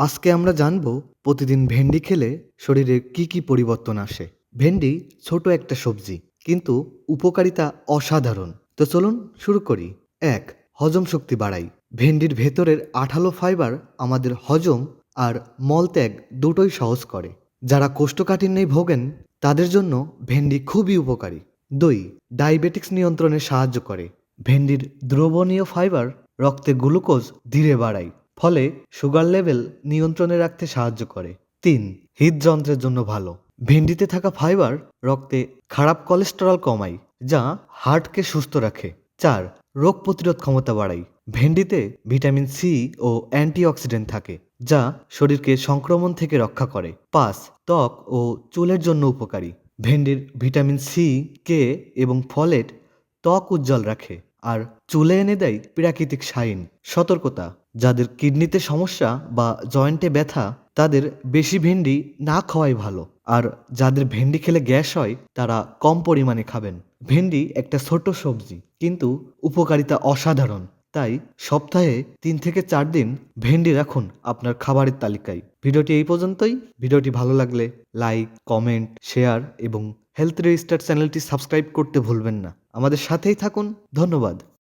আজকে আমরা জানব প্রতিদিন ভেন্ডি খেলে শরীরে কি কি পরিবর্তন আসে। ভেন্ডি ছোট একটা সবজি, কিন্তু উপকারিতা অসাধারণ। তো চলুন শুরু করি। এক, হজম শক্তি বাড়াই। ভেন্ডির ভেতরের আঠালো ফাইবার আমাদের হজম আর মলত্যাগ দুটোই সহজ করে। যারা কোষ্ঠকাঠিন্যে ভোগেন, তাদের জন্য ভেন্ডি খুবই উপকারী। দুই, ডায়াবেটিক্স নিয়ন্ত্রণে সাহায্য করে। ভেন্ডির দ্রবণীয় ফাইবার রক্তে গ্লুকোজ ধীরে বাড়ায়। ফলে সুগার লেভেল নিয়ন্ত্রণে রাখতে সাহায্য করে। তিন, হৃদযন্ত্রের জন্য ভালো। ভেন্ডিতে থাকা ফাইবার রক্তে খারাপ কোলেস্টেরল কমায়, যা হার্টকে সুস্থ রাখে। চার, রোগ প্রতিরোধ ক্ষমতা বাড়ায়। ভেন্ডিতে ভিটামিন সি ও অ্যান্টিঅক্সিডেন্ট থাকে, যা শরীরকে সংক্রমণ থেকে রক্ষা করে। পাঁচ, ত্বক ও চুলের জন্য উপকারী। ভেন্ডির ভিটামিন সি, কে এবং ফলেট ত্বক উজ্জ্বল রাখে। আর চুলে এনে দেয় প্রাকৃতিক শাইন, সতর্কতা। যাদের কিডনিতে সমস্যা বা জয়েন্টে ব্যথা, তাদের বেশি ভেন্ডি না খাওয়াই ভালো। আর যাদের ভেন্ডি খেলে গ্যাস হয়, তারা কম পরিমাণে খাবেন। ভেন্ডি একটা ছোট সবজি, কিন্তু উপকারিতা অসাধারণ। তাই সপ্তাহে তিন থেকে চার দিন ভেন্ডি রাখুন আপনার খাবারের তালিকায়। ভিডিওটি এই পর্যন্তই। ভিডিওটি ভালো লাগলে লাইক, কমেন্ট, শেয়ার এবং হেলথ রেজিস্টার চ্যানেলটি সাবস্ক্রাইব করতে ভুলবেন না। আমাদের সাথেই থাকুন। ধন্যবাদ।